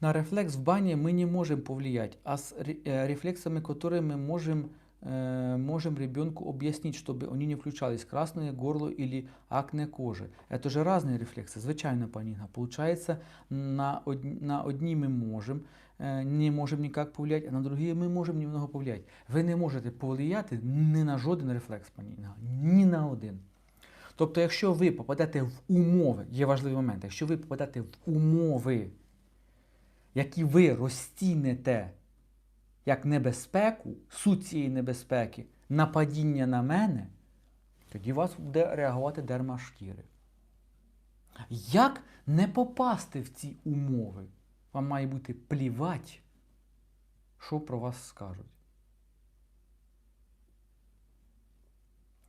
На рефлекс в бане мы не можем повлиять, а с ре- э, рефлексами, которые мы можем, э, можем ребенку объяснить, чтобы они не включались, красное горло или акне кожи. Это же разные рефлекси, звичайно, пані Інга. Получається, на, од, на одні ми можемо, е, не можемо ніяк повлияти, а на другі ми можемо немного повлияти. Ви не можете повлияти ні на жоден рефлекс, пані Інга, ні на один. Тобто, якщо ви попадете в умови, є важливий момент, якщо ви попадете в умови, які ви розціните як небезпеку, суть цієї небезпеки, нападіння на мене, тоді вас буде реагувати дерма шкіри. Як не попасти в ці умови? Вам має бути плівать, що про вас скажуть.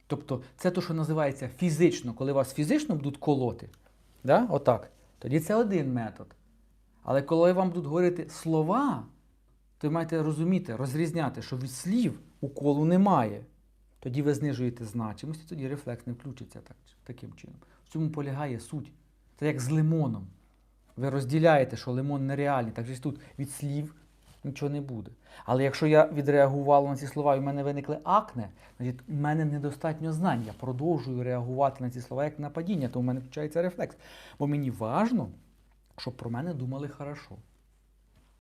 Тобто, це те, що називається фізично, коли вас фізично будуть колоти, да? отак, тоді це один метод. Але коли вам будуть говорити слова, то ви маєте розуміти, розрізняти, що від слів уколу немає. Тоді ви знижуєте значимість, і тоді рефлекс не включиться так, таким чином. В цьому полягає суть. Це як з лимоном. Ви розділяєте, що лимон нереальний, так же тут від слів нічого не буде. Але якщо я відреагував на ці слова і в мене виникли акне, значить в мене недостатньо знань. Я продовжую реагувати на ці слова як на падіння, то в мене включається рефлекс. Бо мені важно, щоб про мене думали хорошо.